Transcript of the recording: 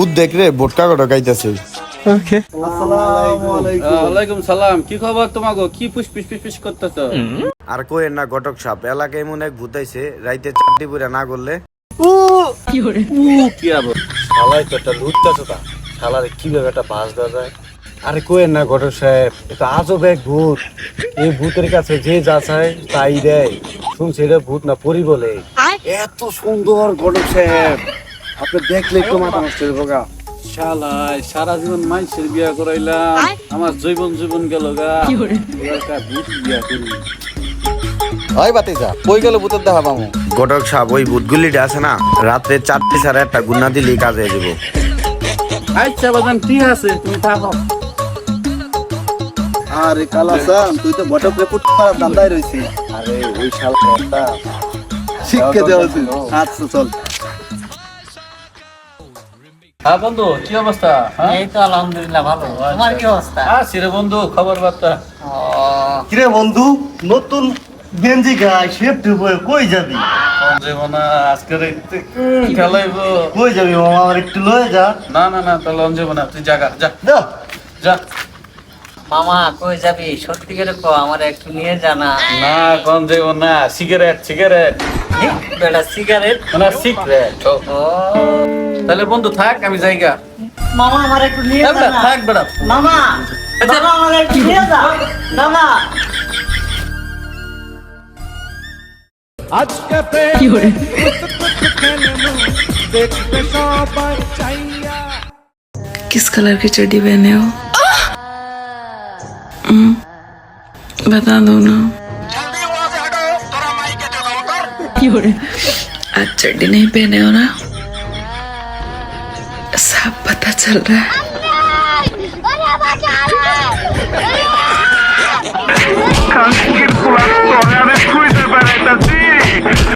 উদ দেখ রে বোটকা কটা গাইতেছে ওয়ালাইকুম সালাম। কি খবর তোমাগো? কি পুষ পিস পিস পিস করতেছ? আর কই না ঘটক সাপ এলাকায় এমন এক ভূতাইছে রাইতে চারটি পুরা না করলে। কি আবার শালাই তো একটা লুটতেছে তা। শালারে কীভাবে একটা বাস দেওয়া যায়? আরে কোয়েন না ঘটক সাহেব এটা আজব এক ভূত। এই ভূতের কাছে যে যা চায় তাই দেয়। শুনছি এটা ভূত না পরি বলে। এত সুন্দর ঘটক সাহেব। আপনি দেখলে একটু মাথা নষ্ট হয়ে যাবে শালাই সারা জীবন মাইসের বিয়া করাইলাম। আমার জীবন জীবন গেল গা। বিয়া করি। হয় বাতিজা কই গেল ভূতের দেখা পামু ঘটক সাপ ওই ভূতগুলিটা আছে না রাত্রে চারটি সাড়ে একটা গুন্না দিলেই কাজে দিব। আচ্ছা বাদান ঠিক আছে? তুমি থাকো। আরে কালাসান তুই তো বটক রেপুট খারাপ দান্দাই রইছিস। আরে ওই শালা একটা। শিক্ষা দেওয়া আচ্ছা চল। হ্যাঁ বন্ধু কি অবস্থা? হ্যাঁ? এই তো আলহামদুলিল্লাহ ভালো। তোমার কি অবস্থা? আছি রে বন্ধু খবর বার্তা কিরে বন্ধু নতুন গেঞ্জি গায়ে শেপ কই যাবি? জীবনা আজকে খেলাইবো কই যাবি মামা আমার একটু লয়ে যা। না না না তাহলে তুই জাগা যা যা। মামা কই যাবি? সত্যি করে কো আমার একটু নিয়ে জানা না। কোন না সিগারেট সিগারেট। বেটা সিগারেট? মানে সিগারেট। ও। তাহলে বন্ধু থাক আমি যাইগা মামা আমার একটু নিয়ে থাক বেটা, জানা থাক বেড়া মামা মামা আমার একটু নিয়ে যা মামা किस कलर की चड्डी पहने हो हम्म, बता दो ना आज चड्डी नहीं पहने हो ना ይከፍታል።